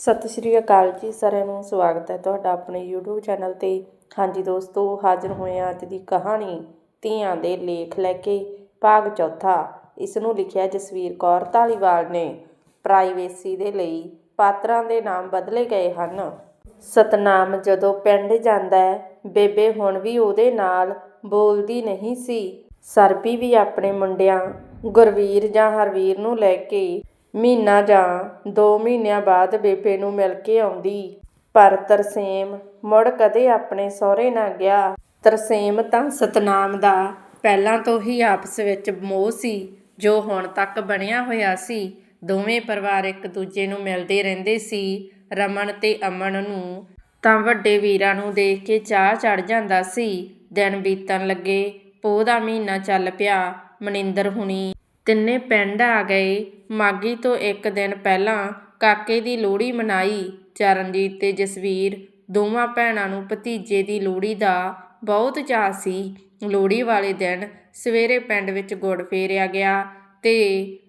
ਸਤਿ ਸ਼੍ਰੀ ਅਕਾਲ ਜੀ, ਸਾਰਿਆਂ ਨੂੰ ਸਵਾਗਤ ਹੈ ਤੁਹਾਡਾ ਆਪਣੇ YouTube ਚੈਨਲ ਤੇ। ਹਾਂਜੀ ਦੋਸਤੋ, ਹਾਜ਼ਰ ਹੋਏ ਹਾਂ ਅੱਜ ਦੀ ਕਹਾਣੀ, ਧੀਆਂ ਦੇ ਲੇਖ ਲੈ ਕੇ, ਭਾਗ ਚੌਥਾ। ਇਸ ਨੂੰ ਲਿਖਿਆ ਜਸਵੀਰ ਕੌਰ ਧਾਲੀਵਾਲ ਨੇ। ਪ੍ਰਾਈਵੇਸੀ ਦੇ ਲਈ ਪਾਤਰਾਂ ਦੇ ਨਾਮ ਬਦਲੇ ਗਏ ਹਨ। ਸਤਨਾਮ ਜਦੋਂ ਪਿੰਡ ਜਾਂਦਾ ਹੈ, ਬੇਬੇ ਹੁਣ ਵੀ ਉਹਦੇ ਨਾਲ ਬੋਲਦੀ ਨਹੀਂ ਸੀ। ਸਰਬੀ ਵੀ ਆਪਣੇ ਮੁੰਡਿਆਂ, ਗੁਰਵੀਰ ਜਾਂ ਹਰਵੀਰ ਨੂੰ ਲੈ ਕੇ ਮਹੀਨਾ ਜਾਂ ਦੋ ਮਹੀਨਿਆਂ ਬਾਅਦ ਬੇਬੇ ਨੂੰ ਮਿਲ ਕੇ ਆਉਂਦੀ। ਪਰ ਤਰਸੇਮ ਮੁੜ ਕਦੇ ਆਪਣੇ ਸਹੁਰੇ ਨਾ ਗਿਆ। ਤਰਸੇਮ ਤਾਂ ਸਤਨਾਮ ਦਾ ਪਹਿਲਾਂ ਤੋਂ ਹੀ ਆਪਸ ਵਿੱਚ ਮੋਹ ਸੀ, ਜੋ ਹੁਣ ਤੱਕ ਬਣਿਆ ਹੋਇਆ ਸੀ। ਦੋਵੇਂ ਪਰਿਵਾਰ ਇੱਕ ਦੂਜੇ ਨੂੰ ਮਿਲਦੇ ਰਹਿੰਦੇ ਸੀ, ਰਮਨ ਤੇ ਅਮਨ ਨੂੰ। ਤਾਂ ਵੱਡੇ ਵੀਰਾਂ ਨੂੰ ਦੇਖ ਕੇ ਚਾਹ ਚੜ੍ਹ ਜਾਂਦਾ ਸੀ। ਦਿਨ ਬੀਤਣ ਲੱਗੇ, ਪੋਹ ਦਾ ਮਹੀਨਾ ਚੱਲ ਪਿਆ, ਮਨਿੰਦਰ ਹੁਣੀ ਤਿੰਨੇ ਪਿੰਡ ਆ ਗਏ। ਮਾਘੀ ਤੋਂ ਇੱਕ ਦਿਨ ਪਹਿਲਾਂ ਕਾਕੇ ਦੀ ਲੋਹੜੀ ਮਨਾਈ। ਚਰਨਜੀਤ ਤੇ ਜਸਵੀਰ ਦੋਵਾਂ ਭੈਣਾਂ ਨੂੰ ਭਤੀਜੇ ਦੀ ਲੋਹੜੀ ਦਾ ਬਹੁਤ ਚਾਅ ਸੀ। ਲੋਹੜੀ ਵਾਲੇ ਦਿਨ ਸਵੇਰੇ ਪਿੰਡ ਵਿੱਚ ਗੁੜ ਫੇਰਿਆ ਗਿਆ ਤੇ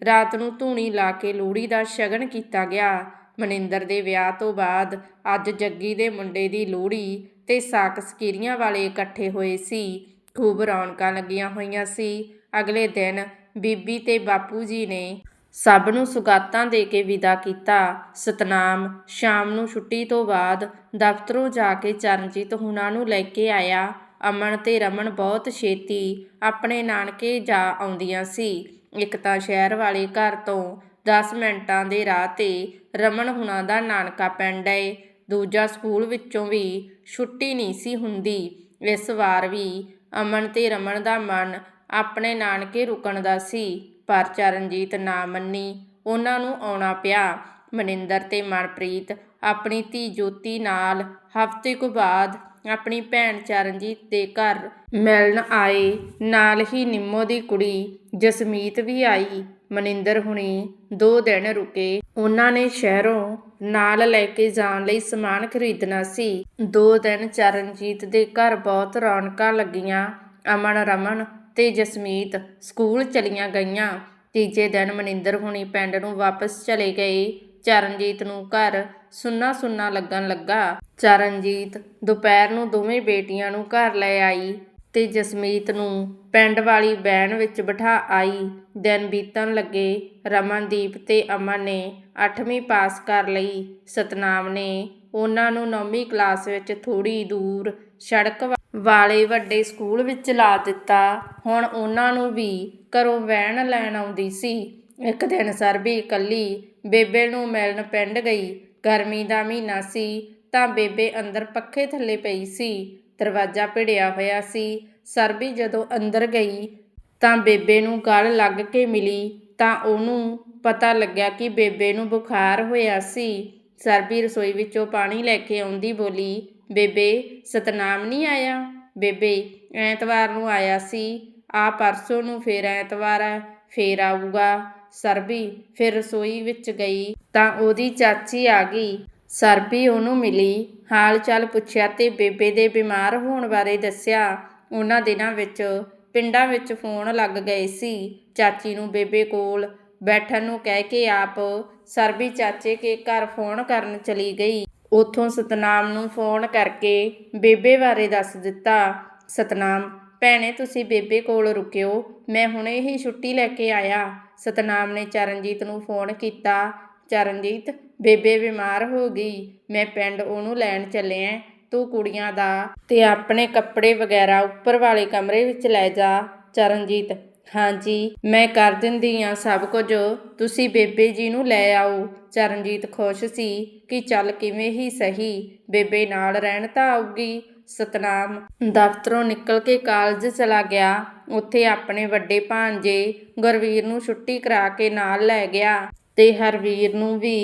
ਰਾਤ ਨੂੰ ਧੂਣੀ ਲਾ ਕੇ ਲੋਹੜੀ ਦਾ ਸ਼ਗਨ ਕੀਤਾ ਗਿਆ। ਮਨਿੰਦਰ ਦੇ ਵਿਆਹ ਤੋਂ ਬਾਅਦ ਅੱਜ ਜੱਗੀ ਦੇ ਮੁੰਡੇ ਦੀ ਲੋਹੜੀ ਤੇ ਸਾਕ ਸਕੀਰੀਆਂ ਵਾਲੇ ਇਕੱਠੇ ਹੋਏ ਸੀ। ਖੂਬ ਰੌਣਕਾਂ ਲੱਗੀਆਂ ਹੋਈਆਂ ਸੀ। ਅਗਲੇ ਦਿਨ ਬੀਬੀ ਤੇ ਬਾਪੂ ਜੀ ਨੇ ਸਭ ਨੂੰ ਸੁਗਾਤਾਂ ਦੇ ਕੇ ਵਿਦਾ ਕੀਤਾ। ਸਤਨਾਮ ਸ਼ਾਮ ਨੂੰ ਛੁੱਟੀ ਤੋਂ ਬਾਅਦ ਦਫ਼ਤਰੋਂ ਜਾ ਕੇ ਚਰਨਜੀਤ ਹੁਣਾਂ ਨੂੰ ਲੈ ਕੇ ਆਇਆ। ਅਮਨ ਤੇ ਰਮਨ ਬਹੁਤ ਛੇਤੀ ਆਪਣੇ ਨਾਨਕੇ ਜਾ ਆਉਂਦੀਆਂ ਸੀ। ਇੱਕ ਤਾਂ ਸ਼ਹਿਰ ਵਾਲੇ ਘਰ ਤੋਂ 10 ਮਿੰਟਾਂ ਦੇ ਰਾਹ ਤੇ ਰਮਨ ਹੁਣਾਂ ਦਾ ਨਾਨਕਾ ਪਿੰਡ ਏ। ਦੂਜਾ ਸਕੂਲ ਵਿੱਚੋਂ ਵੀ ਛੁੱਟੀ ਨਹੀਂ ਸੀ ਹੁੰਦੀ। ਇਸ ਵਾਰ ਵੀ ਅਮਨ ਤੇ ਰਮਨ ਦਾ ਮਨ ਆਪਣੇ ਨਾਨਕੇ ਰੁਕਣ ਦਾ ਸੀ, ਪਰ ਚਰਨਜੀਤ ਨਾ ਮੰਨੀ। ਉਹਨਾਂ ਨੂੰ ਆਉਣਾ ਪਿਆ। ਮਨਿੰਦਰ ਤੇ ਮਨਪ੍ਰੀਤ ਆਪਣੀ ਧੀ ਜੋਤੀ ਨਾਲ ਹਫ਼ਤੇ ਕੁ ਬਾਅਦ ਆਪਣੀ ਭੈਣ ਚਰਨਜੀਤ ਦੇ ਘਰ ਮਿਲਣ ਆਏ। ਨਾਲ ਹੀ ਨਿੰਮੋ ਦੀ ਕੁੜੀ ਜਸਮੀਤ ਵੀ ਆਈ। ਮਨਿੰਦਰ ਹੁਣੀ ਦੋ ਦਿਨ ਰੁਕੇ। ਉਹਨਾਂ ਨੇ ਸ਼ਹਿਰੋਂ ਨਾਲ ਲੈ ਕੇ ਜਾਣ ਲਈ ਸਮਾਨ ਖਰੀਦਣਾ ਸੀ। ਦੋ ਦਿਨ ਚਰਨਜੀਤ ਦੇ ਘਰ ਬਹੁਤ ਰੌਣਕਾਂ ਲੱਗੀਆਂ। ਅਮਨ ਰਮਨ ਤੇ ਜਸਮੀਤ ਸਕੂਲ ਚਲੀਆਂ ਗਈਆਂ। ਤੀਜੇ ਦਿਨ ਮਨਿੰਦਰ ਹੁਣੀ ਪਿੰਡ ਨੂੰ ਵਾਪਸ ਚਲੇ ਗਏ। ਚਰਨਜੀਤ ਨੂੰ ਘਰ ਸੁੰਨਾ ਸੁੰਨਾ ਲੱਗਣ ਲੱਗਾ। ਚਰਨਜੀਤ ਦੁਪਹਿਰ ਨੂੰ ਦੋਵੇਂ ਬੇਟੀਆਂ ਨੂੰ ਘਰ ਲੈ ਆਈ ਤੇ ਜਸਮੀਤ ਨੂੰ ਪਿੰਡ ਵਾਲੀ ਬੈਨ ਵਿੱਚ ਬਿਠਾ ਆਈ। ਦਿਨ ਬੀਤਣ ਲੱਗੇ। ਰਮਨਦੀਪ ਤੇ ਅਮਨ ਨੇ 8ਵੀਂ ਪਾਸ ਕਰ ਲਈ। ਸਤਨਾਮ ਨੇ ਉਹਨਾਂ ਨੂੰ 9ਵੀਂ ਕਲਾਸ ਵਿੱਚ ਥੋੜੀ ਦੂਰ ਸੜਕ ਵਾਲੇ ਵੱਡੇ ਸਕੂਲ ਵਿੱਚ ਲਾ ਦਿੱਤਾ। ਹੁਣ ਉਹਨਾਂ ਨੂੰ ਵੀ ਘਰੋਂ ਵਹਿਣ ਲੈਣ ਆਉਂਦੀ ਸੀ। ਇੱਕ ਦਿਨ ਸਰਬੀ ਇਕੱਲੀ ਬੇਬੇ ਨੂੰ ਮਿਲਣ ਪਿੰਡ ਗਈ। ਗਰਮੀ ਦਾ ਮਹੀਨਾ ਸੀ, ਤਾਂ ਬੇਬੇ ਅੰਦਰ ਪੱਖੇ ਥੱਲੇ ਪਈ ਸੀ। ਦਰਵਾਜ਼ਾ ਭਿੜਿਆ ਹੋਇਆ ਸੀ। ਸਰਬੀ ਜਦੋਂ ਅੰਦਰ ਗਈ, ਤਾਂ ਬੇਬੇ ਨੂੰ ਗਲ ਲੱਗ ਕੇ ਮਿਲੀ। ਤਾਂ ਉਹਨੂੰ ਪਤਾ ਲੱਗਿਆ ਕਿ ਬੇਬੇ ਨੂੰ ਬੁਖਾਰ ਹੋਇਆ ਸੀ। ਸਰਬੀ ਰਸੋਈ ਵਿੱਚੋਂ ਪਾਣੀ ਲੈ ਕੇ ਆਉਂਦੀ ਬੋਲੀ ਬੇਬੇ, ਸਤਨਾਮ ਨਹੀਂ ਆਇਆ? ਬੇਬੇ, ਐਤਵਾਰ ਨੂੰ ਆਇਆ ਸੀ। ਆ ਪਰਸੋਂ ਨੂੰ ਫੇਰ ਐਤਵਾਰ ਹੈ ਫੇਰ ਆਊਗਾ। ਸਰਬੀ ਫਿਰ ਰਸੋਈ ਵਿੱਚ ਗਈ ਤਾਂ ਉਹਦੀ ਚਾਚੀ ਆ ਗਈ। ਸਰਬੀ ਉਹਨੂੰ ਮਿਲੀ। ਹਾਲ ਚਾਲ ਪੁੱਛਿਆ ਤੇ ਬੇਬੇ ਦੇ ਬਿਮਾਰ ਹੋਣ ਬਾਰੇ ਦੱਸਿਆ। ਉਹਨਾਂ ਦਿਨਾਂ ਵਿੱਚ ਪਿੰਡਾਂ ਵਿੱਚ ਫੋਨ ਲੱਗ ਗਏ ਸੀ। ਚਾਚੀ ਨੂੰ ਬੇਬੇ ਕੋਲ ਬੈਠਣ ਨੂੰ ਕਹਿ ਕੇ ਆਪ ਸਰਬੀ ਚਾਚੇ ਕੇ ਘਰ ਫੋਨ ਕਰਨ ਚਲੀ ਗਈ। ਉਥੋਂ ਸਤਨਾਮ ਨੂੰ ਫੋਨ ਕਰਕੇ ਬੇਬੇ ਬਾਰੇ ਦੱਸ ਦਿੱਤਾ, ਸਤਨਾਮ, ਭੈਣੇ, ਤੁਸੀਂ ਬੇਬੇ ਕੋਲ ਰੁਕਿਓ, ਮੈਂ ਹੁਣੇ ਹੀ ਛੁੱਟੀ ਲੈ ਕੇ ਆਇਆ। ਸਤਨਾਮ ਨੇ ਚਰਨਜੀਤ ਨੂੰ ਫੋਨ ਕੀਤਾ। ਚਰਨਜੀਤ, ਬੇਬੇ ਬਿਮਾਰ ਹੋ ਗਈ, ਮੈਂ ਪਿੰਡ ਉਹਨੂੰ ਲੈਣ ਚੱਲਿਆ ਤੂੰ ਕੁੜੀਆਂ ਦਾ ਤੇ ਆਪਣੇ ਕੱਪੜੇ ਵਗੈਰਾ ਉੱਪਰ ਵਾਲੇ ਕਮਰੇ ਵਿੱਚ ਲੈ ਜਾ। ਚਰਨਜੀਤ ਹਾਂਜੀ, ਮੈਂ ਕਰ ਦਿੰਦੀ ਆ ਸਭ ਕੁਝ। ਤੁਸੀਂ ਬੇਬੇ ਜੀ ਨੂੰ ਲੈ ਆਓ। ਚਰਨਜੀਤ ਖੁਸ਼ ਸੀ ਕਿ ਚੱਲ ਕਿਵੇਂ ਹੀ ਸਹੀ। ਬੇਬੇ ਨਾਲ ਰਹਿਣ ਤਾਂ ਆਊਗੀ। ਸਤਨਾਮ ਦਫ਼ਤਰੋਂ ਨਿਕਲ ਕੇ ਕਾਲਜ ਚਲਾ ਗਿਆ। ਉੱਥੇ ਆਪਣੇ ਵੱਡੇ ਭਾਂਜੇ ਗੁਰਵੀਰ ਨੂੰ ਛੁੱਟੀ ਕਰਾ ਕੇ ਨਾਲ ਲੈ ਗਿਆ ਤੇ ਹਰਵੀਰ ਨੂੰ ਵੀ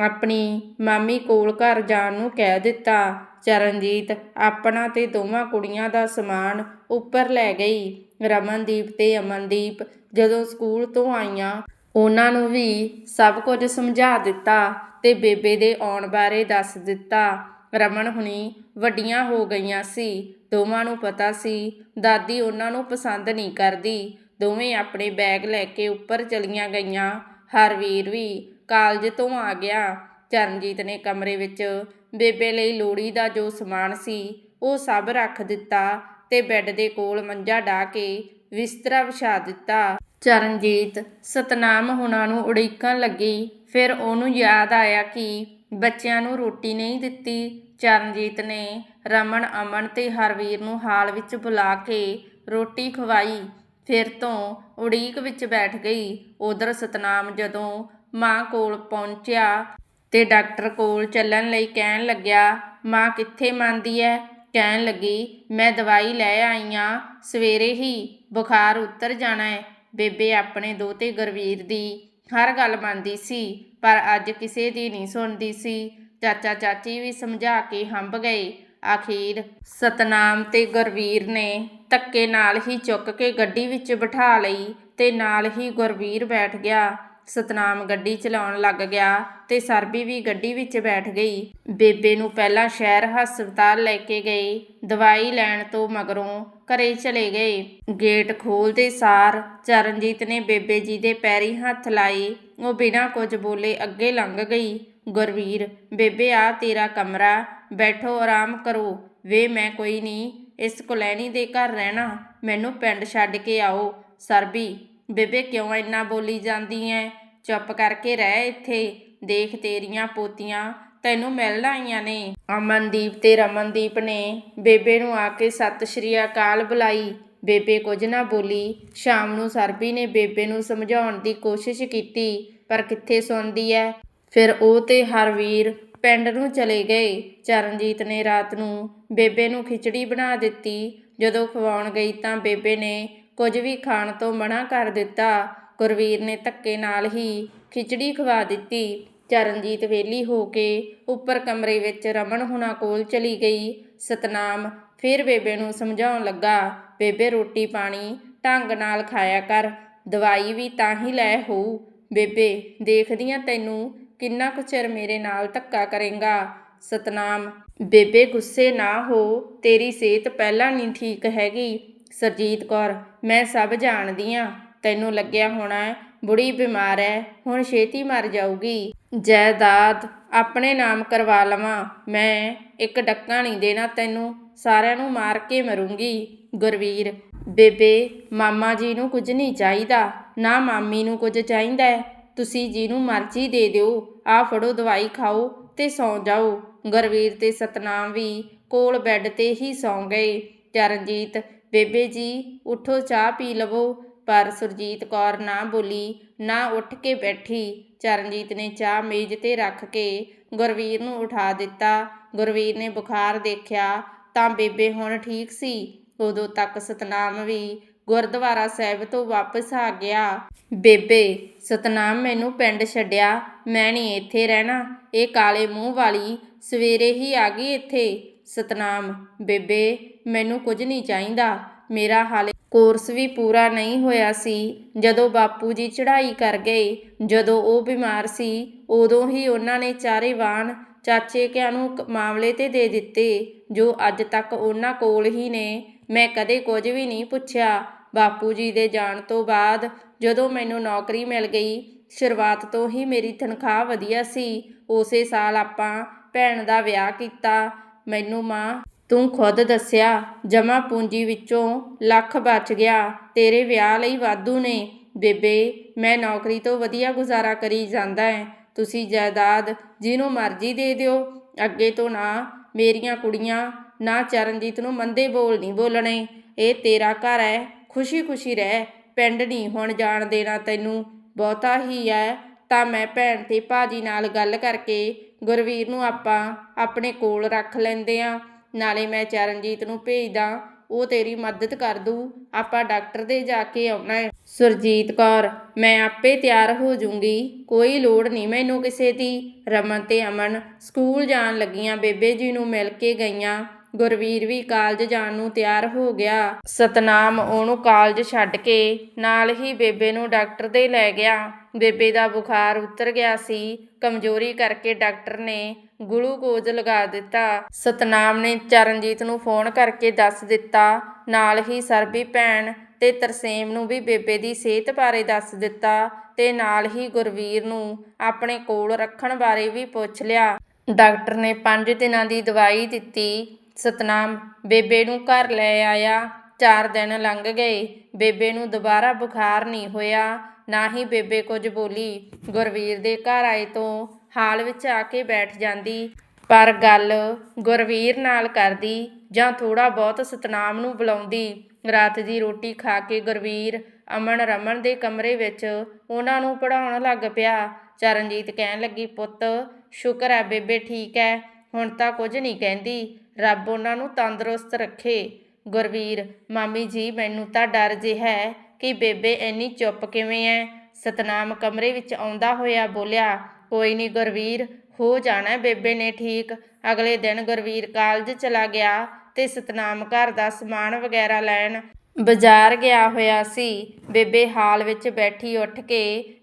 ਆਪਣੀ ਮਾਮੀ ਕੋਲ ਘਰ ਜਾਣ ਨੂੰ ਕਹਿ ਦਿੱਤਾ। ਚਰਨਜੀਤ ਆਪਣਾ ਤੇ ਦੋਵਾਂ ਕੁੜੀਆਂ ਦਾ ਸਮਾਨ ਉੱਪਰ ਲੈ ਗਈ। ਰਮਨਦੀਪ ਤੇ ਅਮਨਦੀਪ ਜਦੋਂ ਸਕੂਲ ਤੋਂ ਆਈਆਂ, ਉਹਨਾਂ ਨੂੰ ਵੀ ਸਭ ਕੁਝ ਸਮਝਾ ਦਿੱਤਾ ਤੇ ਬੇਬੇ ਦੇ ਆਉਣ ਬਾਰੇ ਦੱਸ ਦਿੱਤਾ। ਰਮਨ ਹੁਣੀ ਵੱਡੀਆਂ ਹੋ ਗਈਆਂ ਸੀ। ਦੋਵਾਂ ਨੂੰ ਪਤਾ ਸੀ, ਦਾਦੀ ਉਹਨਾਂ ਨੂੰ ਪਸੰਦ ਨਹੀਂ ਕਰਦੀ। ਦੋਵੇਂ ਆਪਣੇ ਬੈਗ ਲੈ ਕੇ ਉੱਪਰ ਚਲੀਆਂ ਗਈਆਂ। ਹਰਵੀਰ ਵੀ ਕਾਲਜ ਤੋਂ ਆ ਗਿਆ। ਚਰਨਜੀਤ ਨੇ ਕਮਰੇ ਵਿੱਚ ਬੇਬੇ ਲਈ ਲੋੜੀ ਦਾ ਜੋ ਸਮਾਨ ਸੀ, ਉਹ ਸਭ ਰੱਖ ਦਿੱਤਾ। ਤੇ ਬੈੱਡ ਦੇ ਕੋਲ ਮੰਜਾ ਢਾ ਕੇ ਬਿਸਤਰਾ ਵਿਛਾ ਦਿੱਤਾ। ਚਰਨਜੀਤ ਸਤਨਾਮ ਹੁਣਾਂ ਨੂੰ ਉਡੀਕਣ ਲੱਗੀ। ਫਿਰ ਉਹਨੂੰ ਯਾਦ ਆਇਆ ਕਿ ਬੱਚਿਆਂ ਨੂੰ ਰੋਟੀ ਨਹੀਂ ਦਿੱਤੀ। ਚਰਨਜੀਤ ਨੇ ਰਮਨ, ਅਮਨ ਤੇ ਹਰਵੀਰ ਨੂੰ ਹਾਲ ਵਿੱਚ ਬੁਲਾ ਕੇ ਰੋਟੀ ਖਵਾਈ। ਫਿਰ ਤੋਂ ਉਡੀਕ ਵਿੱਚ ਬੈਠ ਗਈ। ਉਧਰ ਸਤਨਾਮ ਜਦੋਂ ਮਾਂ ਕੋਲ ਪਹੁੰਚਿਆ ਤੇ ਡਾਕਟਰ ਕੋਲ ਚੱਲਣ ਲਈ ਕਹਿਣ ਲੱਗਿਆ, ਮਾਂ ਕਿੱਥੇ ਮੰਨਦੀ ਐ? ਕਹਿਣ ਲੱਗੀ, ਮੈਂ ਦਵਾਈ ਲੈ ਆਈ ਆਂ, ਸਵੇਰੇ ਹੀ ਬੁਖਾਰ ਉਤਰ ਜਾਣਾ ਹੈ ਬੇਬੇ ਆਪਣੇ ਦੋਤੇ ਗੁਰਵੀਰ ਦੀ ਹਰ ਗੱਲ ਮੰਨਦੀ ਸੀ, ਪਰ ਅੱਜ ਕਿਸੇ ਦੀ ਨਹੀਂ ਸੁਣਦੀ ਸੀ। ਚਾਚਾ ਚਾਚੀ ਵੀ ਸਮਝਾ ਕੇ ਹੰਬ ਗਏ। ਆਖੀਰ ਸਤਨਾਮ ਤੇ ਗੁਰਵੀਰ ਨੇ ਧੱਕੇ ਨਾਲ ਹੀ ਚੁੱਕ ਕੇ ਗੱਡੀ ਵਿੱਚ ਬਿਠਾ ਲਈ ਤੇ ਨਾਲ ਹੀ ਗੁਰਵੀਰ ਬੈਠ ਗਿਆ। ਸਤਨਾਮ ਗੱਡੀ ਚਲਾਉਣ ਲੱਗ ਗਿਆ ਤੇ ਸਰਬੀ ਵੀ ਗੱਡੀ ਵਿੱਚ ਬੈਠ ਗਈ। ਬੇਬੇ ਨੂੰ ਪਹਿਲਾਂ ਸ਼ਹਿਰ ਹਸਪਤਾਲ ਲੈ ਕੇ ਗਏ ਦਵਾਈ ਲੈਣ ਤੋਂ ਮਗਰੋਂ ਘਰੇ ਚਲੇ ਗਏ। ਗੇਟ ਖੋਲਦੇ ਸਾਰ ਚਰਨਜੀਤ ਨੇ ਬੇਬੇ ਜੀ ਦੇ ਪੈਰੀ ਹੱਥ ਲਾਏ। ਉਹ ਬਿਨਾਂ ਕੁਝ ਬੋਲੇ ਅੱਗੇ ਲੰਘ ਗਈ। ਗੁਰਵੀਰ, ਬੇਬੇ, ਆ ਤੇਰਾ ਕਮਰਾ। ਬੈਠੋ, ਆਰਾਮ ਕਰੋ। ਵੇ, ਮੈਂ ਕੋਈ ਨਹੀਂ ਇਸ ਕੁਲੈਣੀ ਦੇ ਘਰ ਰਹਿਣਾ। ਮੈਨੂੰ ਪਿੰਡ ਛੱਡ ਕੇ ਆਓ। ਸਰਬੀ ਬੇਬੇ ਕਿਉਂ ਇੰਨਾ ਬੋਲੀ ਜਾਂਦੀ ਐ? ਚੁੱਪ ਕਰਕੇ ਰਹਿ ਇੱਥੇ, ਦੇਖ ਤੇਰੀਆਂ ਪੋਤੀਆਂ, ਤੈਨੂੰ ਮਿਲਣ ਆਈਆਂ ਨੇ। ਅਮਨਦੀਪ ਤੇ ਰਮਨਦੀਪ ਨੇ ਬੇਬੇ ਨੂੰ ਆ ਕੇ ਸਤਿ ਸ਼੍ਰੀ ਅਕਾਲ ਬੁਲਾਈ। ਬੇਬੇ ਕੁਝ ਨਾ ਬੋਲੀ। ਸ਼ਾਮ ਨੂੰ ਸਰਬੀ ਨੇ ਬੇਬੇ ਨੂੰ ਸਮਝਾਉਣ ਦੀ ਕੋਸ਼ਿਸ਼ ਕੀਤੀ, ਪਰ ਕਿੱਥੇ ਸੁਣਦੀ ਐ? ਫਿਰ ਉਹ ਤੇ ਹਰਵੀਰ ਪਿੰਡ ਨੂੰ ਚਲੇ ਗਏ। ਚਰਨਜੀਤ ਨੇ ਰਾਤ ਨੂੰ ਬੇਬੇ ਨੂੰ ਖਿਚੜੀ ਬਣਾ ਦਿੱਤੀ। ਜਦੋਂ ਖਵਾਉਣ ਗਈ ਤਾਂ ਬੇਬੇ ਨੇ ਕੁਝ ਵੀ ਖਾਣ ਤੋਂ ਮਨਾ ਕਰ ਦਿੱਤਾ, ਗੁਰਵੀਰ ਨੇ ਧੱਕੇ ਨਾਲ ਹੀ ਖਿਚੜੀ ਖਵਾ ਦਿੱਤੀ। ਚਰਨਜੀਤ ਵੇਲੀ ਹੋ ਕੇ ਉੱਪਰ ਕਮਰੇ ਵਿੱਚ ਰਮਨ ਹੁਣਾ ਕੋਲ ਚਲੀ ਗਈ। ਸਤਨਾਮ ਫਿਰ ਬੇਬੇ ਨੂੰ ਸਮਝਾਉਣ ਲੱਗਾ, ਬੇਬੇ, ਰੋਟੀ ਪਾਣੀ ਢੰਗ ਨਾਲ ਖਾਇਆ ਕਰ, ਦਵਾਈ ਵੀ ਤਾਂ ਹੀ ਲੈ ਹੋਊ। ਬੇਬੇ, ਦੇਖਦੀਆਂ ਤੈਨੂੰ ਕਿੰਨਾ ਕੁ ਚਿਰ ਮੇਰੇ ਨਾਲ ਧੱਕਾ ਕਰੇਗਾ? ਸਤਨਾਮ, ਬੇਬੇ, ਗੁੱਸੇ ਨਾ ਹੋ, ਤੇਰੀ ਸਿਹਤ ਪਹਿਲਾਂ ਨਹੀਂ ਠੀਕ ਹੈਗੀ। ਸਰਜੀਤ ਕੌਰ, ਮੈਂ ਸਭ ਜਾਣਦੀ ਆ। ਤੈਨੂੰ ਲੱਗਿਆ ਹੋਣਾ ਬੁੜੀ ਬਿਮਾਰ ਹੈ ਹੁਣ ਛੇਤੀ ਮਰ ਜਾਊਗੀ। ਜਾਇਦਾਦ ਆਪਣੇ ਨਾਮ ਕਰਵਾ ਲਵਾਂ। ਮੈਂ ਇੱਕ ਡੱਕਾ ਨਹੀਂ ਦੇਣਾ ਤੈਨੂੰ, ਸਾਰਿਆਂ ਨੂੰ ਮਾਰ ਕੇ ਮਰੂੰਗੀ। ਗੁਰਵੀਰ, ਬੇਬੇ, ਮਾਮਾ ਜੀ ਨੂੰ ਕੁਝ ਨਹੀਂ ਚਾਹੀਦਾ, ਨਾ ਮਾਮੀ ਨੂੰ ਕੁਝ ਚਾਹੀਦਾ ਹੈ ਤੁਸੀਂ ਜਿਹਨੂੰ ਮਰਜ਼ੀ ਦੇ ਦਿਓ ਆ ਫੜੋ, ਦਵਾਈ ਖਾਓ ਤੇ ਸੌਂ ਜਾਓ। ਗੁਰਵੀਰ ਤੇ ਸਤਨਾਮ ਵੀ ਕੋਲ ਬੈੱਡ ਤੇ ਹੀ ਸੌਂ ਗਏ। ਚਰਨਜੀਤ ਬੇਬੇ ਜੀ, ਉਠੋ ਚਾਹ ਪੀ ਲਵੋ। ਪਰ ਸੁਰਜੀਤ ਕੌਰ ਨਾ ਬੋਲੀ, ਨਾ ਉੱਠ ਕੇ ਬੈਠੀ। ਚਰਨਜੀਤ ਨੇ ਚਾਹ ਮੇਜ਼ ਤੇ ਰੱਖ ਕੇ ਗੁਰਵੀਰ ਨੂੰ ਉਠਾ ਦਿੱਤਾ। ਗੁਰਵੀਰ ਨੇ ਬੁਖਾਰ ਦੇਖਿਆ, ਤਾਂ ਬੇਬੇ ਹੁਣ ਠੀਕ ਸੀ। ਉਦੋਂ ਤੱਕ ਸਤਨਾਮ ਵੀ ਗੁਰਦੁਆਰਾ ਸਾਹਿਬ ਤੋਂ ਵਾਪਸ ਆ ਗਿਆ। ਬੇਬੇ, ਸਤਨਾਮ ਮੈਨੂੰ ਪਿੰਡ ਛੱਡਿਆ, ਮੈਂ ਨਹੀਂ ਇੱਥੇ ਰਹਿਣਾ। ਇਹ ਕਾਲੇ ਮੂੰਹ ਵਾਲੀ ਸਵੇਰੇ ਹੀ ਆ ਗਈ ਇੱਥੇ। ਸਤਨਾਮ, ਬੇਬੇ, ਮੈਨੂੰ ਕੁਝ ਨਹੀਂ ਚਾਹੀਦਾ। ਮੇਰਾ ਹਾਲੇ ਕੋਰਸ ਵੀ ਪੂਰਾ ਨਹੀਂ ਹੋਇਆ ਸੀ। ਜਦੋਂ ਬਾਪੂ ਜੀ ਚੜ੍ਹਾਈ ਕਰ ਗਏ, ਜਦੋਂ ਉਹ ਬਿਮਾਰ ਸੀ, ਉਦੋਂ ਹੀ ਉਹਨਾਂ ਨੇ ਚਾਰੇ ਵਾਣ ਚਾਚੇ ਕਿਆਂ ਨੂੰ ਕ- ਮਾਮਲੇ ਤੇ ਦੇ ਦਿੱਤੇ, ਜੋ ਅੱਜ ਤੱਕ ਉਹਨਾਂ ਕੋਲ ਹੀ ਨੇ। ਮੈਂ ਕਦੇ ਕੁਝ ਵੀ ਨਹੀਂ ਪੁੱਛਿਆ। ਬਾਪੂ ਜੀ ਦੇ ਜਾਣ ਤੋਂ ਬਾਅਦ ਜਦੋਂ ਮੈਨੂੰ ਨੌਕਰੀ ਮਿਲ ਗਈ, ਸ਼ੁਰੂਆਤ ਤੋਂ ਹੀ ਮੇਰੀ ਤਨਖਾਹ ਵਧੀਆ ਸੀ। ਉਸੇ ਸਾਲ ਆਪਾਂ ਭੈਣ ਦਾ ਵਿਆਹ ਕੀਤਾ। ਮੈਨੂੰ ਮਾਂ, ਤੂੰ ਖੁਦ ਦੱਸਿਆ ਜਮਾ ਪੂੰਜੀ ਵਿੱਚੋਂ ਲੱਖ ਬਚ ਗਿਆ, ਤੇਰੇ ਵਿਆਹ ਲਈ ਵਾਧੂ ਨੇ। ਬੇਬੇ, ਮੈਂ ਨੌਕਰੀ ਤੋਂ ਵਧੀਆ ਗੁਜ਼ਾਰਾ ਕਰੀ ਜਾਂਦਾ ਹੈ ਤੁਸੀਂ ਜਾਇਦਾਦ ਜਿਹਨੂੰ ਮਰਜ਼ੀ ਦੇ ਦਿਓ। ਅੱਗੇ ਤੋਂ ਨਾ ਮੇਰੀਆਂ ਕੁੜੀਆਂ, ਨਾ ਚਰਨਜੀਤ ਨੂੰ ਮੰਦੇ ਬੋਲ ਨਹੀਂ ਬੋਲਣੇ। ਇਹ ਤੇਰਾ ਘਰ ਹੈ ਖੁਸ਼ੀ-ਖੁਸ਼ੀ ਰਹਿ। ਪਿੰਡ ਨਹੀਂ ਹੁਣ ਜਾਣ ਦੇਣਾ ਤੈਨੂੰ। ਬਹੁਤਾ ਹੀ ਹੈ ਤਾਂ ਮੈਂ ਭੈਣ ਤੇ ਭਾਜੀ ਨਾਲ ਗੱਲ ਕਰਕੇ ਗੁਰਵੀਰ ਨੂੰ ਆਪਾਂ ਆਪਣੇ ਕੋਲ ਰੱਖ ਲੈਂਦੇ ਆ। ਨਾਲੇ ਮੈਂ ਚਰਨਜੀਤ ਨੂੰ ਭੇਜਦਾ, ਉਹ ਤੇਰੀ ਮਦਦ ਕਰ ਦੂ ਆਪਾਂ ਡਾਕਟਰ ਦੇ ਜਾ ਕੇ ਆਉਣਾ ਹੈ ਸੁਰਜੀਤ ਕੌਰ, ਮੈਂ ਆਪੇ ਤਿਆਰ ਹੋ ਜਾਊਂਗੀ ਕੋਈ ਲੋੜ ਨਹੀਂ ਮੈਨੂੰ ਕਿਸੇ ਦੀ। ਰਮਨ ਤੇ ਅਮਨ ਸਕੂਲ ਜਾਣ ਲੱਗੀਆਂ। ਬੇਬੇ ਜੀ ਨੂੰ ਮਿਲ ਕੇ ਗਈਆਂ। ਗੁਰਵੀਰ ਵੀ ਕਾਲਜ ਜਾਣ ਨੂੰ ਤਿਆਰ ਹੋ ਗਿਆ। ਸਤਨਾਮ ਉਹਨੂੰ ਕਾਲਜ ਛੱਡ ਕੇ ਨਾਲ ਹੀ ਬੇਬੇ ਨੂੰ ਡਾਕਟਰ ਦੇ ਲੈ ਗਿਆ। ਬੇਬੇ ਦਾ ਬੁਖਾਰ ਉਤਰ ਗਿਆ ਸੀ। ਕਮਜ਼ੋਰੀ ਕਰਕੇ ਡਾਕਟਰ ਨੇ ਗਲੂਕੋਜ਼ ਲਗਾ ਦਿੱਤਾ। ਸਤਨਾਮ ਨੇ ਚਰਨਜੀਤ ਨੂੰ ਫੋਨ ਕਰਕੇ ਦੱਸ ਦਿੱਤਾ। ਨਾਲ ਹੀ ਸਰਬੀ ਭੈਣ ਤੇ ਤਰਸੇਮ ਨੂੰ ਵੀ ਬੇਬੇ ਦੀ ਸਿਹਤ ਬਾਰੇ ਦੱਸ ਦਿੱਤਾ ਤੇ ਨਾਲ ਹੀ ਗੁਰਵੀਰ ਨੂੰ ਆਪਣੇ ਕੋਲ ਰੱਖਣ ਬਾਰੇ ਵੀ ਪੁੱਛ ਲਿਆ। ਡਾਕਟਰ ਨੇ 5 ਦਿਨਾਂ ਦੀ ਦਵਾਈ ਦਿੱਤੀ। ਸਤਨਾਮ ਬੇਬੇ ਨੂੰ ਘਰ ਲੈ ਆਇਆ। 4 ਦਿਨ ਲੰਘ ਗਏ। ਬੇਬੇ ਨੂੰ ਦੁਬਾਰਾ ਬੁਖਾਰ ਨਹੀਂ ਹੋਇਆ। ਨਾ ਹੀ ਬੇਬੇ ਕੁਝ ਬੋਲੀ। ਗੁਰਵੀਰ ਦੇ ਘਰ ਆਏ ਤੋਂ ਹਾਲ ਵਿੱਚ ਆ ਕੇ ਬੈਠ ਜਾਂਦੀ। ਪਰ ਗੱਲ ਗੁਰਵੀਰ ਨਾਲ ਕਰਦੀ ਜਾਂ ਥੋੜਾ ਬਹੁਤ ਸਤਨਾਮ ਨੂੰ ਬੁਲਾਉਂਦੀ। ਰਾਤ ਦੀ ਰੋਟੀ ਖਾ ਕੇ ਗੁਰਵੀਰ ਅਮਨ ਰਮਨ ਦੇ ਕਮਰੇ ਵਿੱਚ ਉਹਨਾਂ ਨੂੰ ਪੜਾਉਣ ਲੱਗ ਪਿਆ। ਚਰਨਜੀਤ ਕਹਿਣ ਲੱਗੀ, ਪੁੱਤ, ਸ਼ੁਕਰ ਹੈ ਬੇਬੇ, ਠੀਕ ਹੈ ਹੁਣ ਤਾਂ ਕੁਝ ਨਹੀਂ ਕਹਿੰਦੀ। ਰੱਬ ਉਹਨਾਂ ਨੂੰ ਤੰਦਰੁਸਤ ਰੱਖੇ। ਗੁਰਵੀਰ, ਮਾਮੀ ਜੀ, ਮੈਨੂੰ ਤਾਂ ਡਰ ਜਿਹਾ ਹੈ ਕਿ ਬੇਬੇ ਇੰਨੀ ਚੁੱਪ ਕਿਵੇਂ ਐ? ਸਤਨਾਮ ਕਮਰੇ ਵਿੱਚ ਆਉਂਦਾ ਹੋਇਆ ਬੋਲਿਆ, ਕੋਈ ਨਹੀਂ ਗੁਰਵੀਰ, ਹੋ ਜਾਣਾ ਬੇਬੇ ਨੇ ਠੀਕ। ਅਗਲੇ ਦਿਨ ਗੁਰਵੀਰ ਕਾਲਜ ਚਲਾ ਗਿਆ ਤੇ ਸਤਨਾਮ ਘਰ ਦਾ ਸਮਾਨ ਵਗੈਰਾ ਲੈਣ ਬਾਜ਼ਾਰ ਗਿਆ ਹੋਇਆ ਸੀ। ਬੇਬੇ ਹਾਲ ਵਿੱਚ ਬੈਠੀ ਉੱਠ ਕੇ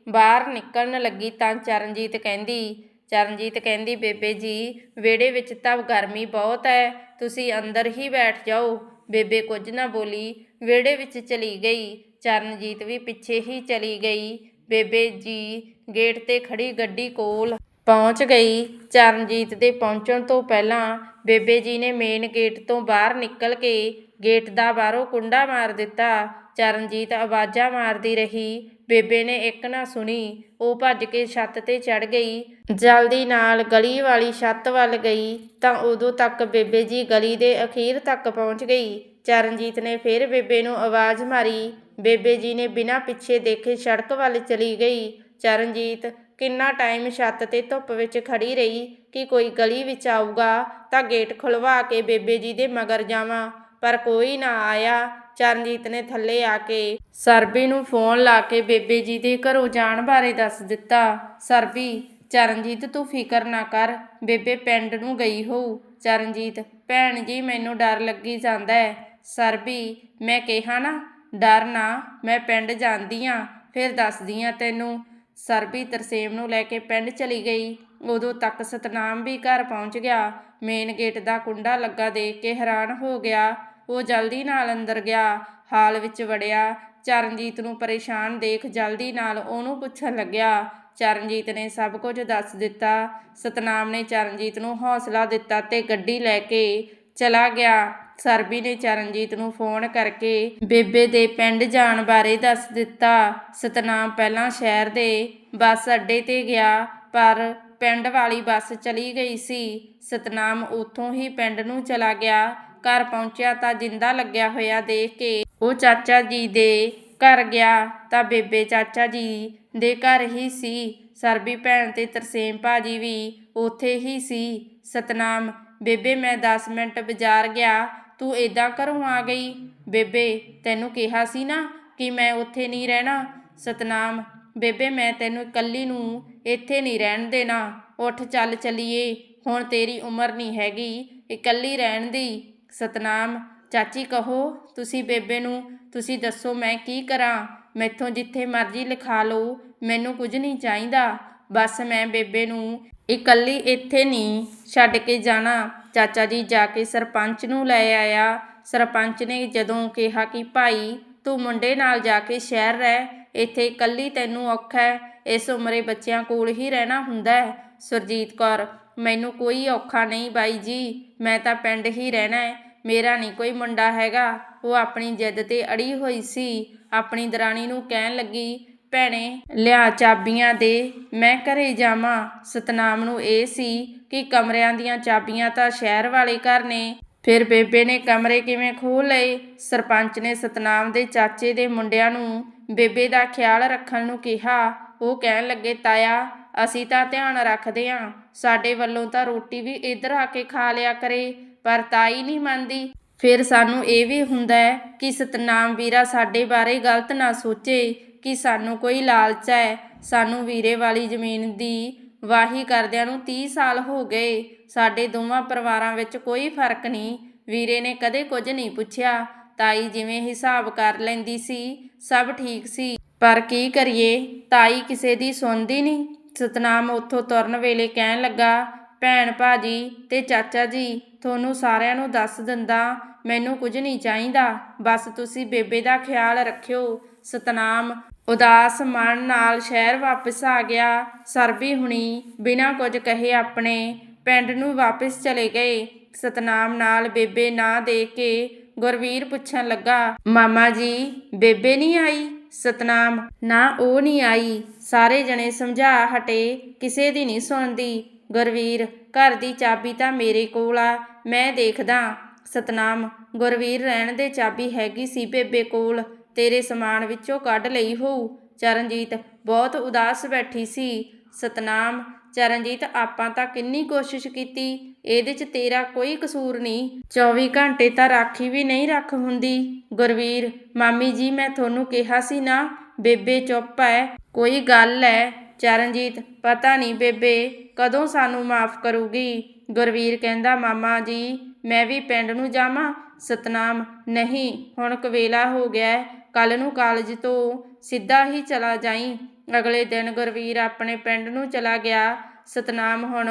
ਬਾਹਰ ਨਿਕਲਣ ਲੱਗੀ ਤਾਂ ਚਰਨਜੀਤ ਕਹਿੰਦੀ ਚਰਨਜੀਤ ਕਹਿੰਦੀ, ਬੇਬੇ ਜੀ, ਵਿਹੜੇ ਵਿੱਚ ਤਾਂ ਗਰਮੀ ਬਹੁਤ ਹੈ ਤੁਸੀਂ ਅੰਦਰ ਹੀ ਬੈਠ ਜਾਓ। ਬੇਬੇ ਕੁਝ ਨਾ ਬੋਲੀ, ਵਿਹੜੇ ਵਿੱਚ ਚਲੀ ਗਈ। ਚਰਨਜੀਤ ਵੀ ਪਿੱਛੇ ਹੀ ਚਲੀ ਗਈ। ਬੇਬੇ ਜੀ ਗੇਟ ਤੇ ਖੜੀ ਗੱਡੀ ਕੋਲ ਪਹੁੰਚ ਗਈ। ਚਰਨਜੀਤ ਦੇ ਪਹੁੰਚਣ ਤੋਂ ਪਹਿਲਾਂ ਬੇਬੇ ਜੀ ਨੇ ਮੇਨ ਗੇਟ ਤੋਂ ਬਾਹਰ ਨਿਕਲ ਕੇ ਗੇਟ ਦਾ ਬਾਹਰੋਂ ਕੁੰਡਾ ਮਾਰ ਦਿੱਤਾ। ਚਰਨਜੀਤ ਆਵਾਜ਼ਾਂ ਮਾਰਦੀ ਰਹੀ। ਬੇਬੇ ਨੇ ਇੱਕ ਨਾ ਸੁਣੀ। ਉਹ ਭੱਜ ਕੇ ਛੱਤ ਤੇ ਚੜ ਗਈ। ਜਲਦੀ ਨਾਲ ਗਲੀ ਵਾਲੀ ਛੱਤ ਵੱਲ ਗਈ ਤਾਂ ਉਦੋਂ ਤੱਕ ਬੇਬੇ ਜੀ ਗਲੀ ਦੇ ਅਖੀਰ ਤੱਕ ਪਹੁੰਚ ਗਈ। ਚਰਨਜੀਤ ਨੇ ਫਿਰ ਬੇਬੇ ਨੂੰ ਆਵਾਜ਼ ਮਾਰੀ। ਬੇਬੇ ਜੀ ਨੇ ਬਿਨਾਂ ਪਿੱਛੇ ਦੇਖੇ ਸੜਕ ਵੱਲ ਚਲੀ ਗਈ। ਚਰਨਜੀਤ ਕਿੰਨਾ ਟਾਈਮ ਛੱਤ ਤੇ ਧੁੱਪ ਵਿੱਚ ਖੜੀ ਰਹੀ ਕਿ ਕੋਈ ਗਲੀ ਵਿੱਚ ਆਊਗਾ ਤਾਂ ਗੇਟ ਖੁਲਵਾ ਕੇ ਬੇਬੇ ਜੀ ਦੇ ਮਗਰ ਜਾਵਾਂ, ਪਰ ਕੋਈ ਨਾ ਆਇਆ। ਚਰਨਜੀਤ ਨੇ ਥੱਲੇ ਆ ਕੇ ਸਰਬੀ ਨੂੰ ਫੋਨ ਲਾ ਕੇ ਬੇਬੇ ਜੀ ਦੇ ਘਰੋਂ ਜਾਣ ਬਾਰੇ ਦੱਸ ਦਿੱਤਾ। ਸਰਬੀ, ਚਰਨਜੀਤ ਤੂੰ ਫਿਕਰ ਨਾ ਕਰ, ਬੇਬੇ ਪਿੰਡ ਨੂੰ ਗਈ ਹੋਊ। ਚਰਨਜੀਤ, ਭੈਣ ਜੀ, ਮੈਨੂੰ ਡਰ ਲੱਗੀ ਜਾਂਦਾ ਹੈ। ਸਰਬੀ, ਮੈਂ ਕਿਹਾ ਨਾ ਡਰ ਨਾ, ਮੈਂ ਪਿੰਡ ਜਾਂਦੀ ਆ, ਫਿਰ ਦੱਸਦੀ ਆ ਤੈਨੂੰ। ਸਰਬੀ ਤਰਸੇਮ ਨੂੰ ਲੈ ਕੇ ਪਿੰਡ ਚਲੀ ਗਈ। ਉਦੋਂ ਤੱਕ ਸਤਨਾਮ ਵੀ ਘਰ ਪਹੁੰਚ ਗਿਆ। ਮੇਨ ਗੇਟ ਦਾ ਕੁੰਡਾ ਲੱਗਾ ਦੇਖ ਕੇ ਹੈਰਾਨ ਹੋ ਗਿਆ। ਉਹ ਜਲਦੀ ਨਾਲ ਅੰਦਰ ਗਿਆ, ਹਾਲ ਵਿੱਚ ਵੜਿਆ। ਚਰਨਜੀਤ ਨੂੰ ਪਰੇਸ਼ਾਨ ਦੇਖ ਜਲਦੀ ਨਾਲ ਉਹਨੂੰ ਪੁੱਛਣ ਲੱਗਿਆ। ਚਰਨਜੀਤ ਨੇ ਸਭ ਕੁਝ ਦੱਸ ਦਿੱਤਾ। ਸਤਨਾਮ ਨੇ ਚਰਨਜੀਤ ਨੂੰ ਹੌਸਲਾ ਦਿੱਤਾ ਤੇ ਗੱਡੀ ਲੈ ਕੇ ਚਲਾ ਗਿਆ। ਸਰਬੀ ਨੇ ਚਰਨਜੀਤ ਨੂੰ ਫੋਨ ਕਰਕੇ ਬੇਬੇ ਦੇ ਪਿੰਡ ਜਾਣ ਬਾਰੇ ਦੱਸ ਦਿੱਤਾ। ਸਤਨਾਮ ਪਹਿਲਾਂ ਸ਼ਹਿਰ ਦੇ ਬੱਸ ਅੱਡੇ ਤੇ ਗਿਆ, ਪਰ ਪਿੰਡ ਵਾਲੀ ਬੱਸ ਚਲੀ ਗਈ ਸੀ। ਸਤਨਾਮ ਉੱਥੋਂ ਹੀ ਪਿੰਡ ਨੂੰ ਚਲਾ ਗਿਆ। ਘਰ ਪਹੁੰਚਿਆ ਤਾਂ ਜਿੰਦਾ ਲੱਗਿਆ ਹੋਇਆ ਦੇਖ ਕੇ ਉਹ ਚਾਚਾ ਜੀ ਦੇ ਘਰ ਗਿਆ ਤਾਂ ਬੇਬੇ ਚਾਚਾ ਜੀ ਦੇ ਘਰ ਹੀ ਸੀ। ਸਰਬੀ ਭੈਣ ਤੇ ਤਰਸੇਮ ਭਾਜੀ ਵੀ ਉੱਥੇ ਹੀ ਸੀ। ਸਤਨਾਮ, ਬੇਬੇ, ਮੈਂ 10 ਮਿੰਟ ਬਾਜ਼ਾਰ ਗਿਆ। ਤੂੰ ਏਦਾਂ ਘਰੋਂ ਆ ਗਈ। ਬੇਬੇ, ਤੈਨੂੰ ਕਿਹਾ ਸੀ ਨਾ ਕਿ ਮੈਂ ਉੱਥੇ ਨਹੀਂ ਰਹਿਣਾ। ਸਤਨਾਮ, ਬੇਬੇ, ਮੈਂ ਤੈਨੂੰ ਇਕੱਲੀ ਨੂੰ ਇੱਥੇ ਨਹੀਂ ਰਹਿਣ ਦੇਣਾ। ਉੱਠ, ਚੱਲ ਚਲੀਏ। ਹੁਣ ਤੇਰੀ ਉਮਰ ਨਹੀਂ ਹੈਗੀ। ਇਕੱਲੀ ਰਹਿਣ ਦੀ। ਸਤਨਾਮ, ਚਾਚੀ ਕਹੋ, ਤੁਸੀਂ ਬੇਬੇ ਨੂੰ, ਤੁਸੀਂ ਦੱਸੋ ਮੈਂ ਕੀ ਕਰਾਂ? ਮੈਥੋਂ ਜਿੱਥੇ ਮਰਜ਼ੀ ਲਿਖਾ ਲਓ। ਮੈਨੂੰ ਕੁਝ ਨਹੀਂ ਚਾਹੀਦਾ। ਬਸ ਮੈਂ ਬੇਬੇ ਨੂੰ ਇਕੱਲੀ ਇੱਥੇ ਨਹੀਂ ਛੱਡ ਕੇ ਜਾਣਾ। ਚਾਚਾ ਜੀ ਜਾ ਕੇ ਸਰਪੰਚ ਨੂੰ ਲੈ ਆਇਆ। ਸਰਪੰਚ ਨੇ ਜਦੋਂ ਕਿਹਾ ਕਿ, ਭਾਈ, ਤੂੰ ਮੁੰਡੇ ਨਾਲ ਜਾ ਕੇ ਸ਼ਹਿਰ ਰਹਿ। ਇੱਥੇ ਇਕੱਲੀ ਤੈਨੂੰ ਔਖਾ ਹੈ। ਇਸ ਉਮਰੇ ਬੱਚਿਆਂ ਕੋਲ ਹੀ ਰਹਿਣਾ ਹੁੰਦਾ ਹੈ। ਸੁਰਜੀਤ ਕੌਰ, ਮੈਨੂੰ ਕੋਈ ਔਖਾ ਨਹੀਂ ਬਾਈ ਜੀ। ਮੈਂ ਤਾਂ ਪਿੰਡ ਹੀ ਰਹਿਣਾ ਹੈ। ਮੇਰਾ ਨਹੀਂ ਕੋਈ ਮੁੰਡਾ ਹੈਗਾ। ਉਹ ਆਪਣੀ ਜਿੱਦ ਤੇ ਅੜੀ ਹੋਈ ਸੀ। ਆਪਣੀ ਦਰਾਣੀ ਨੂੰ ਕਹਿਣ ਲੱਗੀ ਭੈਣੇ, ਲਿਆ ਚਾਬੀਆਂ ਦੇ। ਮੈਂ ਘਰੇ ਜਾਵਾਂ। ਸਤਨਾਮ ਨੂੰ ਇਹ ਸੀ ਕਿ ਕਮਰਿਆਂ ਦੀਆਂ ਚਾਬੀਆਂ ਤਾਂ ਸ਼ਹਿਰ ਵਾਲੇ ਘਰ ਨੇ। ਫਿਰ ਬੇਬੇ ਨੇ ਕਮਰੇ ਕਿਵੇਂ ਖੋਹ ਲਏ? ਸਰਪੰਚ ਨੇ ਸਤਨਾਮ ਦੇ ਚਾਚੇ ਦੇ ਮੁੰਡਿਆਂ ਨੂੰ ਬੇਬੇ ਦਾ ਖਿਆਲ ਰੱਖਣ ਨੂੰ ਕਿਹਾ। ਉਹ ਕਹਿਣ ਲੱਗੇ, ਤਾਇਆ, ਅਸੀਂ ਤਾਂ ਧਿਆਨ ਰੱਖਦੇ ਆਂ। ਸਾਡੇ ਵੱਲੋਂ ਤਾਂ ਰੋਟੀ ਵੀ ਇੱਧਰ ਆ ਕੇ ਖਾ ਲਿਆ ਕਰੇ, ਪਰ ਤਾਈ ਨਹੀਂ ਮੰਨਦੀ। ਫਿਰ ਸਾਨੂੰ ਇਹ ਵੀ ਹੁੰਦਾ ਹੈ ਕਿ ਸਤਨਾਮ ਵੀਰਾ ਸਾਡੇ ਬਾਰੇ ਗਲਤ ਨਾ ਸੋਚੇ। ਕਿ ਸਾਨੂੰ ਕੋਈ ਲਾਲਚ ਹੈ। ਸਾਨੂੰ ਵੀਰੇ ਵਾਲੀ ਜ਼ਮੀਨ ਦੀ ਵਾਹੀ ਕਰਦਿਆਂ ਨੂੰ 30 ਸਾਲ ਹੋ ਗਏ। ਸਾਡੇ ਦੋਵਾਂ ਪਰਿਵਾਰਾਂ ਵਿੱਚ ਕੋਈ ਫ਼ਰਕ ਨਹੀਂ। ਵੀਰੇ ਨੇ ਕਦੇ ਕੁਝ ਨਹੀਂ ਪੁੱਛਿਆ। ਤਾਈ ਜਿਵੇਂ ਹਿਸਾਬ ਕਰ ਲੈਂਦੀ ਸੀ, ਸਭ ਠੀਕ ਸੀ। ਪਰ ਕੀ ਕਰੀਏ? ਤਾਈ ਕਿਸੇ ਦੀ ਸੁਣਦੀ ਨਹੀਂ। ਸਤਨਾਮ ਉੱਥੋਂ ਤੁਰਨ ਵੇਲੇ ਕਹਿਣ ਲੱਗਾ, ਭੈਣ ਭਾਜੀ ਤੇ ਚਾਚਾ ਜੀ, ਤੁਹਾਨੂੰ ਸਾਰਿਆਂ ਨੂੰ ਦੱਸ ਦਿੰਦਾ, ਮੈਨੂੰ ਕੁਝ ਨਹੀਂ ਚਾਹੀਦਾ। ਬਸ ਤੁਸੀਂ ਬੇਬੇ ਦਾ ਖਿਆਲ ਰੱਖਿਓ। ਸਤਨਾਮ। ਉਦਾਸ ਮਨ ਨਾਲ ਸ਼ਹਿਰ ਵਾਪਸ ਆ ਗਿਆ। ਸਰਬੀ ਹੁਣੀ ਬਿਨਾਂ ਕੁਝ ਕਹੇ ਆਪਣੇ ਪਿੰਡ ਨੂੰ ਵਾਪਸ ਚਲੇ ਗਏ। ਸਤਨਾਮ ਨਾਲ ਬੇਬੇ ਨਾ ਦੇਖ ਕੇ ਗੁਰਵੀਰ ਪੁੱਛਣ ਲੱਗਾ, ਮਾਮਾ ਜੀ, ਬੇਬੇ ਨਹੀਂ ਆਈ? ਸਤਨਾਮ, ਨਾ, ਉਹ ਨਹੀਂ ਆਈ। ਸਾਰੇ ਜਣੇ ਸਮਝਾ ਹਟੇ, ਕਿਸੇ ਦੀ ਨਹੀਂ ਸੁਣਦੀ। ਗੁਰਵੀਰ, ਘਰ ਦੀ ਚਾਬੀ ਤਾਂ ਮੇਰੇ ਕੋਲ ਆ, ਮੈਂ ਦੇਖਦਾ। ਸਤਨਾਮ, ਗੁਰਵੀਰ ਰਹਿਣ ਦੇ ਚਾਬੀ ਹੈਗੀ ਸੀ ਬੇਬੇ ਕੋਲ। ਤੇਰੇ ਸਮਾਨ ਵਿੱਚੋਂ ਕੱਢ ਲਈ ਹੋਊ। ਚਰਨਜੀਤ ਬਹੁਤ ਉਦਾਸ ਬੈਠੀ ਸੀ। ਸਤਨਾਮ, ਚਰਨਜੀਤ, ਆਪਾਂ ਤਾਂ ਕਿੰਨੀ ਕੋਸ਼ਿਸ਼ ਕੀਤੀ, ਇਹਦੇ 'ਚ ਤੇਰਾ ਕੋਈ ਕਸੂਰ ਨਹੀਂ। 24 ਘੰਟੇ ਤਾਂ ਰਾਖੀ ਵੀ ਨਹੀਂ ਰੱਖ ਹੁੰਦੀ। ਗੁਰਵੀਰ, ਮਾਮੀ ਜੀ, ਮੈਂ ਤੁਹਾਨੂੰ ਕਿਹਾ ਸੀ ਨਾ, ਬੇਬੇ ਚੁੱਪ ਹੈ ਕੋਈ ਗੱਲ ਹੈ ਚਰਨਜੀਤ, ਪਤਾ ਨਹੀਂ ਬੇਬੇ, ਕਦੋਂ ਸਾਨੂੰ ਮਾਫ ਕਰੂਗੀ? ਗੁਰਵੀਰ ਕਹਿੰਦਾ, ਮਾਮਾ ਜੀ, ਮੈਂ ਵੀ ਪਿੰਡ ਨੂੰ ਜਾਵਾਂ। ਸਤਨਾਮ, ਨਹੀਂ, ਹੁਣ ਕਵੇਲਾ ਹੋ ਗਿਆ ਕੱਲ ਨੂੰ ਕਾਲਜ ਤੋਂ ਸਿੱਧਾ ਹੀ ਚਲਾ ਜਾਈ। ਅਗਲੇ ਦਿਨ ਗੁਰਵੀਰ ਆਪਣੇ ਪਿੰਡ ਨੂੰ ਚਲਾ ਗਿਆ। ਸਤਨਾਮ ਹੁਣ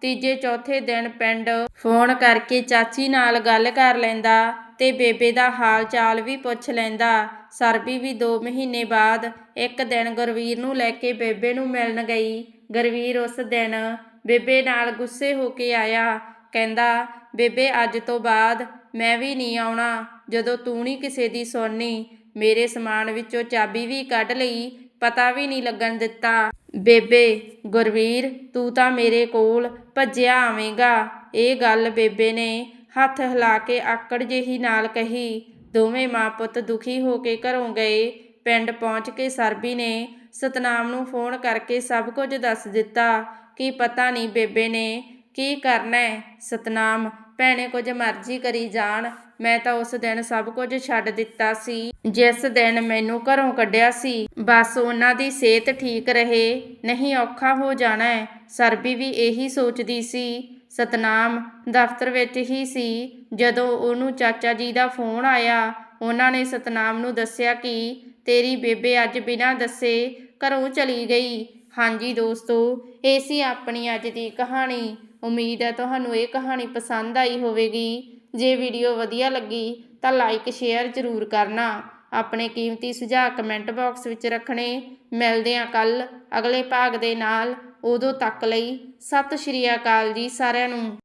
ਤੀਜੇ ਚੌਥੇ ਦਿਨ ਪਿੰਡ। ਫੋਨ ਕਰਕੇ ਚਾਚੀ ਨਾਲ ਗੱਲ ਕਰ ਲੈਂਦਾ ਤੇ ਬੇਬੇ ਦਾ ਹਾਲ ਚਾਲ ਵੀ ਪੁੱਛ ਲੈਂਦਾ। ਸਰਬੀ ਵੀ 2 ਮਹੀਨੇ ਬਾਅਦ ਇੱਕ ਦਿਨ ਗੁਰਵੀਰ ਨੂੰ ਲੈ ਕੇ ਬੇਬੇ ਨੂੰ ਮਿਲਣ ਗਈ। ਗੁਰਵੀਰ ਉਸ ਦਿਨ ਬੇਬੇ ਨਾਲ ਗੁੱਸੇ ਹੋ ਕੇ ਆਇਆ। ਕਹਿੰਦਾ, ਬੇਬੇ, ਅੱਜ ਤੋਂ ਬਾਅਦ ਮੈਂ ਵੀ ਨਹੀਂ ਆਉਣਾ। ਜਦੋਂ ਤੂੰ ਨਹੀਂ ਕਿਸੇ ਦੀ ਸੁਣਨੀ ਮੇਰੇ ਸਮਾਨ ਵਿੱਚੋਂ ਚਾਬੀ ਵੀ ਕੱਢ ਲਈ, ਪਤਾ ਵੀ ਨਹੀਂ ਲੱਗਣ ਦਿੱਤਾ। ਬੇਬੇ, ਗੁਰਵੀਰ, ਤੂੰ ਤਾਂ ਮੇਰੇ ਕੋਲ ਭੱਜਿਆ ਆਵੇਂਗਾ। ਇਹ ਗੱਲ ਬੇਬੇ ਨੇ ਹੱਥ ਹਿਲਾ ਕੇ ਆਕੜ ਜਿਹੀ ਨਾਲ ਕਹੀ। ਦੋਵੇਂ ਮਾਂ ਪੁੱਤ ਦੁਖੀ ਹੋ ਕੇ ਘਰੋਂ ਗਏ। ਪਿੰਡ ਪਹੁੰਚ ਕੇ ਸਰਬੀ ਨੇ ਸਤਨਾਮ ਨੂੰ ਫੋਨ ਕਰਕੇ ਸਭ ਕੁਝ ਦੱਸ ਦਿੱਤਾ ਕਿ ਪਤਾ ਨਹੀਂ ਬੇਬੇ ਨੇ ਕੀ ਕਰਨਾ ਸਤਨਾਮ, ਭੈਣੇ ਕੁਝ ਮਰਜ਼ੀ ਕਰੀ ਜਾਣ। ਮੈਂ ਤਾਂ ਉਸ ਦਿਨ ਸਭ ਕੁਝ ਛੱਡ ਦਿੱਤਾ ਸੀ, ਜਿਸ ਦਿਨ ਮੈਨੂੰ ਘਰੋਂ ਕੱਢਿਆ ਸੀ। ਬਸ ਉਹਨਾਂ ਦੀ ਸਿਹਤ ਠੀਕ ਰਹੇ, ਨਹੀਂ ਔਖਾ ਹੋ ਜਾਣਾ ਹੈ। ਸਰਬੀ ਵੀ ਇਹੀ ਸੋਚਦੀ ਸੀ। ਸਤਨਾਮ ਦਫ਼ਤਰ ਵਿੱਚ ਹੀ ਸੀ। ਜਦੋਂ ਉਹਨੂੰ ਚਾਚਾ ਜੀ ਦਾ ਫੋਨ ਆਇਆ, ਉਹਨਾਂ ਨੇ ਸਤਨਾਮ ਨੂੰ ਦੱਸਿਆ ਕਿ ਤੇਰੀ ਬੇਬੇ ਅੱਜ ਬਿਨਾਂ ਦੱਸੇ ਘਰੋਂ ਚਲੀ ਗਈ। ਹਾਂਜੀ ਦੋਸਤੋ, ਇਹ ਸੀ ਆਪਣੀ ਅੱਜ ਦੀ ਕਹਾਣੀ। ਉਮੀਦ ਹੈ ਤੁਹਾਨੂੰ ਇਹ ਕਹਾਣੀ ਪਸੰਦ ਆਈ ਹੋਵੇਗੀ। ਜੇ ਵੀਡੀਓ ਵਧੀਆ ਲੱਗੀ ਤਾਂ ਲਾਈਕ ਸ਼ੇਅਰ ਜ਼ਰੂਰ ਕਰਨਾ। ਆਪਣੇ ਕੀਮਤੀ ਸੁਝਾਅ ਕਮੈਂਟ ਬਾਕਸ ਵਿੱਚ ਰੱਖਣੇ। ਮਿਲਦੇ ਹਾਂ ਕੱਲ ਅਗਲੇ ਭਾਗ ਦੇ ਨਾਲ। ਉਦੋਂ ਤੱਕ ਲਈ ਸਤਿ ਸ਼੍ਰੀ ਅਕਾਲ ਜੀ ਸਾਰਿਆਂ ਨੂੰ।